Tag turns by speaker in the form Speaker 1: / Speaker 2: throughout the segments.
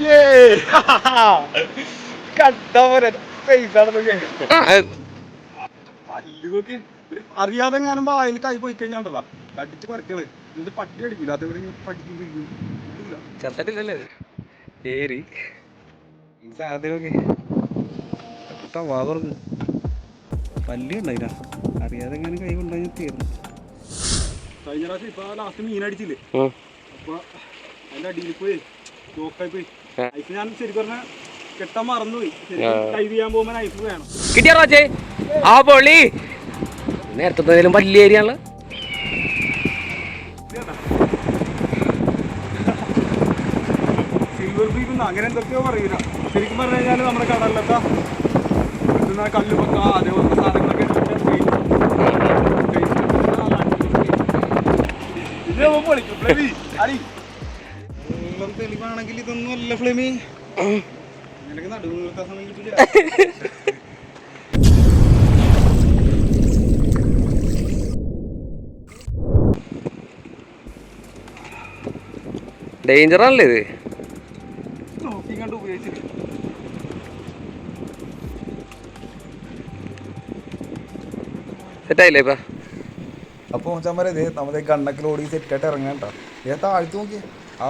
Speaker 1: പല്ലുകൊക്കെ അറിയാതെ ഞാനും വായിൽ കൈ പോയി കഴിഞ്ഞാണ്ടല്ല. കടിച്ച് പറിക്കണേ എന്നിട്ട് പട്ടി അടിക്കില്ല. അതേപോലെ
Speaker 2: ഏരി.
Speaker 1: സാധനമൊക്കെ തുറന്നു. പല്ലി ഉണ്ടായില്ല. അറിയാതെ എങ്ങനെ കൈ കൊണ്ടുപോയി തീർന്നു. കഴിഞ്ഞ പ്രാവശ്യം ഇപ്പൊ ലാസ്റ്റ് മീൻ അടിച്ചില്ലേ? അപ്പൊ അതിന്റെ അടിയിൽ പോയി. ചോക്കായി പോയി. നൈഫ് ഞാൻ ശരിക്കും പറഞ്ഞ കെട്ടാൻ മറന്നുപോയി. കൈ ചെയ്യാൻ പോകുമ്പോ നൈഫ് വേണം.
Speaker 2: കിട്ടിയ ആ പൊളി. നേരത്തെ വലിയ ഏരിയാണല്ലോ
Speaker 1: സിൽവർ അങ്ങനെ എന്തൊക്കെയോ പറയൂല. ശരിക്കും പറഞ്ഞു കഴിഞ്ഞാൽ നമ്മുടെ കടലിലൊക്കെ കിട്ടുന്ന അതേപോലത്തെ സാധനങ്ങളൊക്കെ. ഇത് വെള്ളം തെളിവാണെങ്കിൽ ഇതൊന്നും അല്ല ഫ്ലെമി. നിനക്ക് നടുവ് നിർത്താൻ സമയം കിട്ടില്ല
Speaker 2: ഡേഞ്ചർ ആണല്ലേ ഇത്?
Speaker 1: നോക്കി കണ്ട് ഉപയോഗിച്ചിട്ട്
Speaker 2: സെറ്റായില്ലേ ഇപ്പൊ?
Speaker 3: അപ്പോൾ ചമ്മര ഇതേ നമ്മുടെ കണ്ണൊക്കെ ലോടി സെറ്റായിട്ട് ഇറങ്ങാൻ കേട്ടോ ഇതേ താഴ്ത്തു നോക്കിയേ. ആ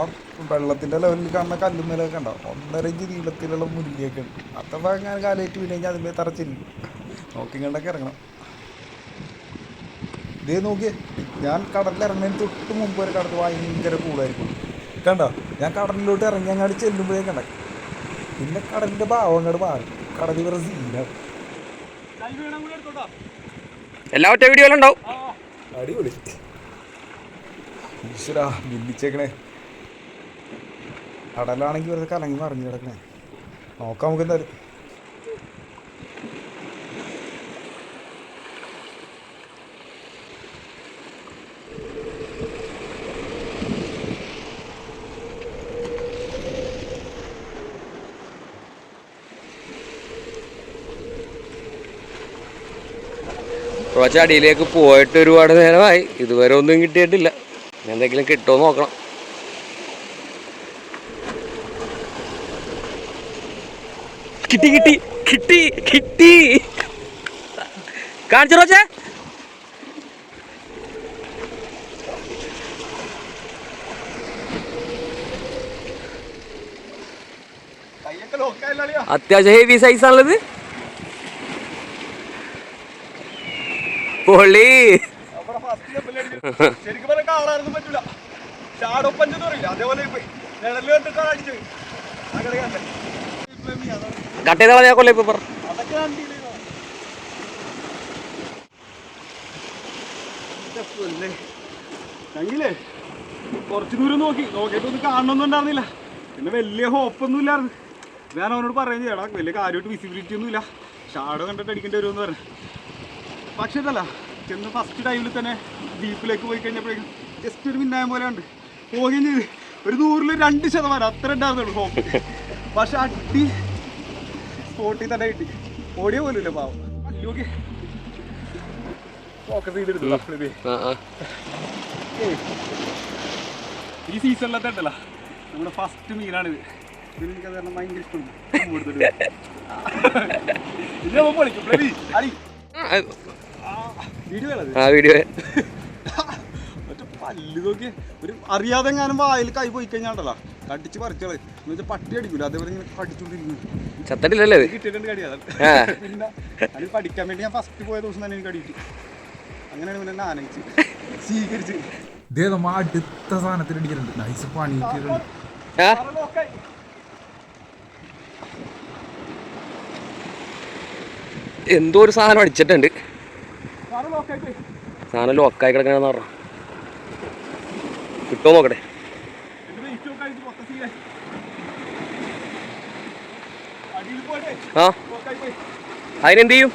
Speaker 3: വെള്ളത്തിന്റെ ലെവലിൽ കാണുന്ന കല്ലുമേലൊക്കെ ഉണ്ടാവും ഒന്നര ഇഞ്ച് നീളത്തിലുള്ള മുരിങ്ങയൊക്കെ ഉണ്ട്. അഥവാ ഞാൻ കാലേറ്റ് വീണ് കഴിഞ്ഞാൽ അതിന്റെ തറച്ചിരിക്കും നോക്കി കണ്ടൊക്കെ ഇറങ്ങണം. ഇതേ നോക്കിയേ ഞാൻ കടലിൽ ഇറങ്ങുന്നതിന് തൊട്ട് മുമ്പ് ഒരു കടൽ ഭയങ്കര കൂളായിരിക്കും കണ്ടോ? ഞാൻ കടലിലോട്ട് ഇറങ്ങി അങ്ങോട്ട് ചെല്ലുമ്പോഴേ കണ്ട. പിന്നെ കടലിന്റെ ഭാവം അങ്ങോട്ട് മാറി. കടൽ വേറെ സീനാണ്
Speaker 2: എല്ലാ ഒറ്റ വീഡിയോയിലുണ്ടാവും
Speaker 3: അടിപൊളി. ഈശ്വരാ ബില്ലിച്ചേക്കണേ കടലാണെങ്കിൽ വെറുതെ കലങ്ങി മറിഞ്ഞു കിടക്കണേ. നോക്കാം നമുക്ക് എന്തായാലും.
Speaker 2: കുറച്ച് അടിയിലേക്ക് പോയിട്ട് ഒരുപാട് നേരമായി. ഇതുവരെ ഒന്നും കിട്ടിയിട്ടില്ല. എന്തെങ്കിലും കിട്ടുമോ നോക്കണം. കിട്ടി കിട്ടി കിട്ടി കിട്ടി. കാണിച്ചു
Speaker 1: ലോക്കായില്ല
Speaker 2: അത്യാവശ്യം ഹെവി സൈസ് ആണുള്ളത്. പൊള്ളി.
Speaker 1: ശരിക്കും പറഞ്ഞാൽ കാണാനൊന്നും പറ്റൂല ചാടൊപ്പഞ്ചെന്ന് അതേപോലെ നിഴൽ കണ്ടിട്ടാണ് അടിച്ചത്. അങ്ങനെ.
Speaker 2: കട്ട് ചെയ്ത് കളഞ്ഞാ കൊല്ലേ ഇപ്പൊ കുറച്ചു
Speaker 1: അതൊക്കെ ഞാൻ deal ചെയ്തോളാം. ഇന്റെ പൊന്നേ. ഞങ്ങിലേ കുറച്ച് ദൂരം നോക്കി. നോക്കിയിട്ടൊന്നും കാണണമെന്നും ഉണ്ടായിരുന്നില്ല. പിന്നെ വലിയ ഹോപ്പൊന്നും ഇല്ലായിരുന്നു ഞാൻ അവനോട് പറയുകയും ചെയ്യടാ വലിയ കാര്യമായിട്ട് വിസിബിലിറ്റി ഒന്നും ഇല്ല ഷാഡോ കണ്ടിട്ട് അടിക്കേണ്ടി വരുമെന്ന് പറഞ്ഞു. പക്ഷേ ഇതല്ല ചെന്ന് ഫസ്റ്റ് ടൈമിൽ തന്നെ ഡീപ്പിലേക്ക് പോയി കഴിഞ്ഞപ്പോഴേക്കും ജസ്റ്റ് ഒരു മിന്നായം പോലെ ഉണ്ട് പോകുകയും ചെയ്ത് ഒരു നൂറിൽ രണ്ട് ശതമാനം അത്ര ഉണ്ടായിരുന്നുള്ളൂ ഹോപ്പ്. പക്ഷെ അടി സ്പോട്ടിൽ തന്നെ കിട്ടി. ഓടിയ പോലും ഇല്ല പാവം ഫോക്കസ് ചെയ്തെടുത്തു ഈ സീസണിലത്തെ ഉണ്ടല്ലോ. നമ്മുടെ ഫസ്റ്റ് മീനാണിത്. എനിക്കത് കാരണം ഭയങ്കര വീഡിയോ പല്ല് ഒരു അറിയാതെ ഞാനും വായിൽ കൈ പോയി കഴിഞ്ഞാണ്ടല്ലോ. കടിച്ച് പറിച്ചോളെ. എന്ന് പട്ടി അടിക്കൂല? അതേപോലെ ഇങ്ങനെ കടിച്ചോണ്ടിരിക്കുന്നു.
Speaker 2: ചത്തട്ടില്ലല്ലേ ഇത്
Speaker 1: കിട്ടിയിട്ടുണ്ട് കടിയാ
Speaker 2: ആ.
Speaker 1: പിന്നെ അത് പഠിക്കാൻ വേണ്ടി ഞാൻ ഫസ്റ്റ് പോയ ദിവസം തന്നെ എനിക്ക് കടിയിട്ടു. അങ്ങനെയാണ് പിന്നെ എന്നെ ആനയിച്ച് സ്വീകരിച്ച്.
Speaker 3: ഇതേ നമ്മ അടുത്ത സാധനത്തിൽ അടിക്കുന്നുണ്ട് നൈസ് പണി കിട്ടിയിട്ടുണ്ട്.
Speaker 2: ആ. എന്തോ ഒരു സാധനം അടിച്ചിട്ടുണ്ട്. സാധനം ലോക്കായി കിടക്കണെന്ന് പറഞ്ഞു. കിട്ടുമോ നോക്കട്ടെ
Speaker 1: അടിയിൽ പോട്ടെ
Speaker 2: ആ
Speaker 1: ലോക്കായി പോയി
Speaker 2: അതിനെന്ത് ചെയ്യും
Speaker 1: അത് നോക്കട്ടെ ഒന്നുകൂടി pause, ശ്വാസം എടുത്ത്. ഞാനാണ് knife എടുത്തിട്ട് knife എടുക്കാണ്ട് അതിനെന്ത് ചെയ്യും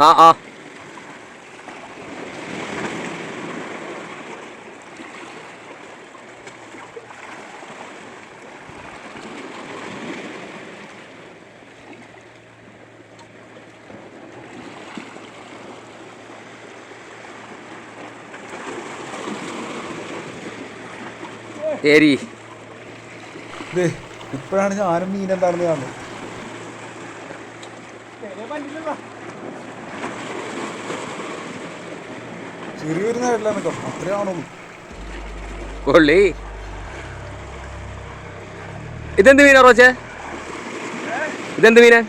Speaker 2: ആ ആ. ഏരി
Speaker 3: ഇത് ഇപ്പോഴാണ് ഞാനും മീൻ എന്താണെന്ന് കാണുന്നത്. ചെറിയൊരു നേരിലാണ് അത്രേ കാണുള്ളൂ
Speaker 2: കൊള്ളി. ഇതെന്ത് മീനാ റോച്ചേ ഇതെന്ത് മീനാ?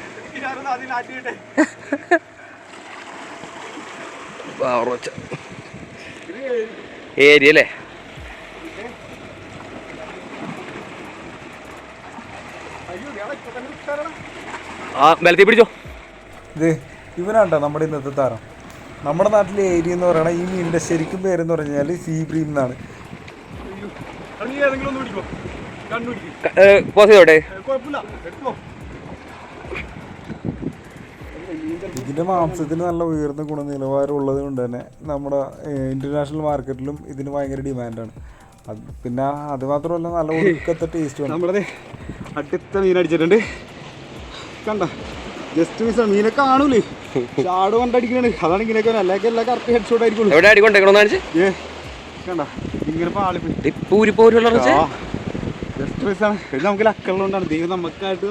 Speaker 2: വാ, റോച്ച ഏരി അല്ലേ ആ പിടിച്ചോ.
Speaker 3: ഇത് ഇവനാട്ടോ നമ്മുടെ ഇന്നത്തെ താരം? നമ്മുടെ നാട്ടിലെ ഏരിയ എന്ന് പറയണ ഈ മീനിന്റെ ശരിക്കും പേരെന്ന് പറഞ്ഞാൽ സീ ബ്രീം എന്നാണ്. ഇതിന്റെ മാംസത്തിന് നല്ല ഉയർന്ന ഗുണനിലവാരം ഉള്ളത് കൊണ്ട് തന്നെ നമ്മുടെ ഇന്റർനാഷണൽ മാർക്കറ്റിലും ഇതിന് ഭയങ്കര ഡിമാൻഡാണ് പിന്നെ അത് മാത്രമല്ല നല്ല ഒടുക്കത്തെ ടേസ്റ്റ് വേണം.
Speaker 1: നമ്മുടെ അടുത്ത മീൻ അടിച്ചിട്ടുണ്ട്. കണ്ട. ജസ്റ്റ് മിസ് മീനെ കാണൂലേ? ചാട് കൊണ്ടടിക്കണേ അതാണ് ഇങ്ങനെയൊക്കെ അല്ലെങ്കിൽ എല്ലാം കറക്റ്റ് ഹെഡ് ഷോട്ട് ആയിരിക്കും
Speaker 2: എവിടെ കാണിച്ച്?
Speaker 1: ഏ കണ്ട. ഇങ്ങനെ പാളിപ്പോയി
Speaker 2: പോരുള്ള
Speaker 1: ഇത് നമുക്ക് ലക്കുള്ളതുകൊണ്ടാണ് ദൈവം നമുക്കായിട്ട്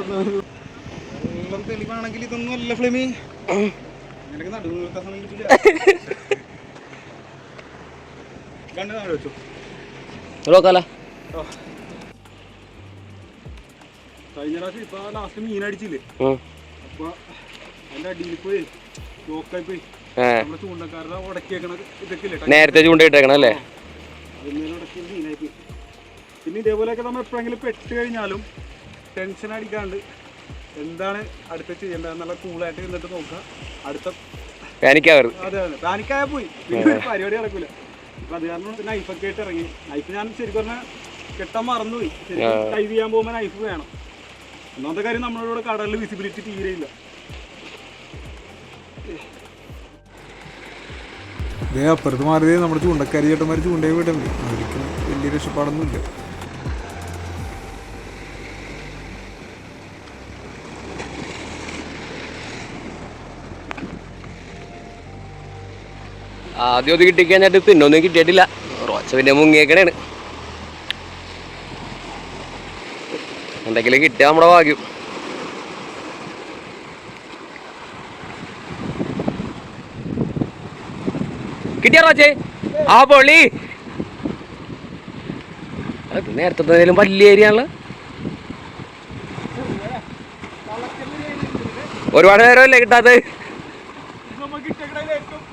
Speaker 1: വെള്ളം തെളിവാണെങ്കിൽ ഇതൊന്നും അല്ല ഫ്ലിമി. അങ്ങനെയൊക്കെ നടുവ് നിർത്താൻ സമയം കിട്ടില്ല കണ്ണ് നാളെ വെച്ചു
Speaker 2: നോക്കാല
Speaker 1: ആ. കഴിഞ്ഞ പ്രാവശ്യം ഇപ്പൊ ലാസ്റ്റ് മീൻ അടിച്ചില്ലേ? അപ്പൊ അതിന്റെ അടിയിൽ പോയി ലോക്കായി പോയി. നമ്മുടെ ചൂണ്ടക്കാരുടെ ഉടക്കിയേക്കണ ഇതൊക്കെ
Speaker 2: നേരത്തെ ചൂണ്ടയിട്ടേക്കണം അല്ലേ?
Speaker 1: ഉടക്കി മീനായി പോയി. പിന്നെ ഇതേപോലെയൊക്കെ നമ്മൾ എപ്പോഴെങ്കിലും പെട്ട് കഴിഞ്ഞാലും ടെൻഷൻ അടിക്കാണ്ട് എന്താണ് അടുത്ത ചെയ്യേണ്ടതെന്നുള്ള കൂളായിട്ട് നിന്നിട്ട് നോക്കുക. അടുത്ത
Speaker 2: പാനിക്കാവരുത്.
Speaker 1: അതെ അതെ. പാനിക്കായ പോയി. പിന്നെ പരിപാടി നടക്കൂല. അപ്പൊ അത് കാരണം നൈഫൊക്കെ ആയിട്ട് ഇറങ്ങി. നൈഫ് ഞാൻ ശരിക്കും പറഞ്ഞാൽ കെട്ടാൻ മറന്നുപോയി. ടൈപ്പ് ഡൈവ് ചെയ്യാൻ പോകുമ്പോൾ നൈഫ് വേണം. ഒന്നാമത്തെ കാര്യം നമ്മളിവിടെ കടലിൽ വിസിബിലിറ്റി തീരെയില്ല
Speaker 3: ഇതേ അപ്പുറത്ത് മാറിയത് നമ്മുടെ ചൂണ്ടക്കാരി ചേട്ടന്മാർ ചൂണ്ടയെ വിടുന്നുണ്ട് അവർക്ക് വലിയ രക്ഷപ്പാടൊന്നുമില്ല.
Speaker 2: ആദ്യം ഒന്ന് കിട്ടിക്കഴിഞ്ഞിട്ട് പിന്നൊന്നും കിട്ടിയിട്ടില്ല. റോച്ച പിന്നെ മുങ്ങിയേക്കണേണ്. എന്തെങ്കിലും കിട്ടിയാൽ നമ്മുടെ ഭാഗ്യം. കിട്ടിയാ റാച്ചേ ആ അത് നേരത്തെ എന്തെങ്കിലും വലിയ ഏരിയ ഒരുപാട് നേരമല്ലേ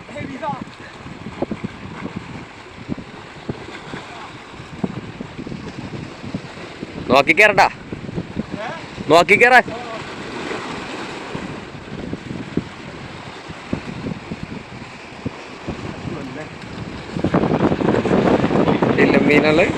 Speaker 1: ഹെവി
Speaker 2: നോക്കി കയറട്ടാ നോക്കി കയറാൻ ഇല്ല മീനുള്ളത്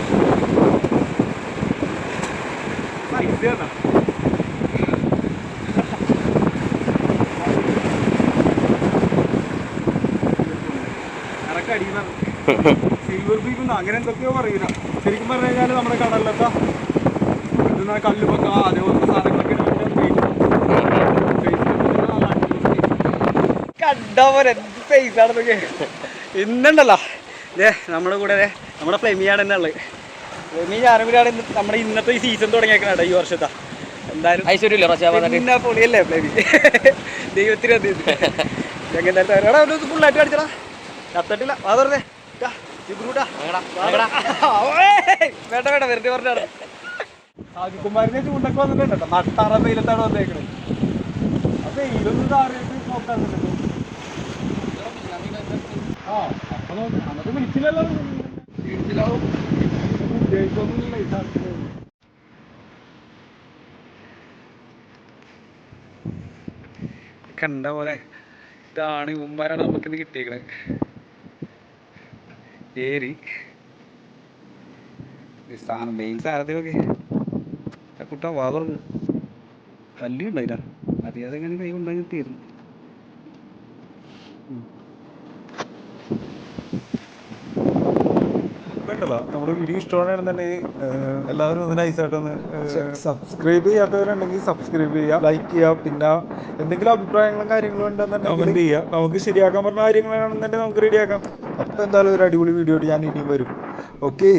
Speaker 1: സിൽവർ അങ്ങനെ എന്തൊക്കെയോ പറയൂല. ശരിക്കും പറഞ്ഞു കഴിഞ്ഞാൽ നമ്മുടെ കടലിലൊക്കെ ഇതെന്നാ കല്ലുപൊക്ക അതേപോലത്തെ സാധനങ്ങളൊക്കെ എന്ത് ആണെന്നൊക്കെ ഇന്നുണ്ടല്ലോ. ഏ നമ്മുടെ കൂടെ നമ്മുടെ ഫ്ലെമിയാണ് തന്നെ ഉള്ളത്. ഫ്ലെമി ഞാനും കൂടെയാണ് നമ്മുടെ ഇന്നത്തെ ഈ സീസൺ തുടങ്ങിയേക്കണ ഈ വർഷത്താ. എന്തായാലും
Speaker 2: ഐശ്വര്യമില്ല
Speaker 1: പൊളിയല്ലേ ഫ്ലെമി? ദൈവത്തിന് അത് ഇത്. എങ്ങനെ ഫുള്ളായിട്ട് അടിച്ചടാ കത്തട്ടില്ല ഇതാ. ഓയ്! വേണ്ട വേണ്ട വെറുതെ പറഞ്ഞാണ് ആദികുമാരിനെ ചൂണ്ടൊക്കെ വന്നിട്ടുണ്ട് കേട്ടോ. നട്ടാറ വെയിലത്താണ് വന്നേക്കണത് അപ്പൊ വെയിലൊന്നും താറിയിട്ട് നോക്കാറുണ്ട് വിളിച്ചില്ലല്ലോ. കണ്ട പോലെ ഇതാണ് ഉമ്മാരാണ് നമുക്ക് ഇന്ന് കിട്ടിയേക്കണത് ഏരി സ്ഥാനം മെയിൻ സാധനത്തിലൊക്കെ കുട്ട വാ തുറന്നു കല്ലുണ്ടായില്ല. അറിയാതെ എങ്ങനെ കൈ കൊണ്ടാൽ തീർന്നു
Speaker 3: വേണ്ടല്ലോ. നമ്മുടെ വീഡിയോ ഇഷ്ടമാണെന്നുണ്ടെങ്കിൽ എല്ലാവരും ഒന്ന് നൈസായിട്ടൊന്ന് സബ്സ്ക്രൈബ് ചെയ്യാത്തവരുണ്ടെങ്കിൽ സബ്സ്ക്രൈബ് ചെയ്യുക. ലൈക്ക് ചെയ്യുക. പിന്നെ എന്തെങ്കിലും അഭിപ്രായങ്ങളും കാര്യങ്ങളും ഉണ്ടെന്നുണ്ടെങ്കിൽ കമന്റ് ചെയ്യുക. നമുക്ക് ശരിയാക്കാൻ പറഞ്ഞ കാര്യങ്ങളാണെന്നുണ്ടെങ്കിൽ നമുക്ക് റെഡിയാക്കാം അപ്പോൾ എന്തായാലും ഒരു അടിപൊളി വീഡിയോ ഞാൻ ഇനിയും വരും. ഓക്കെ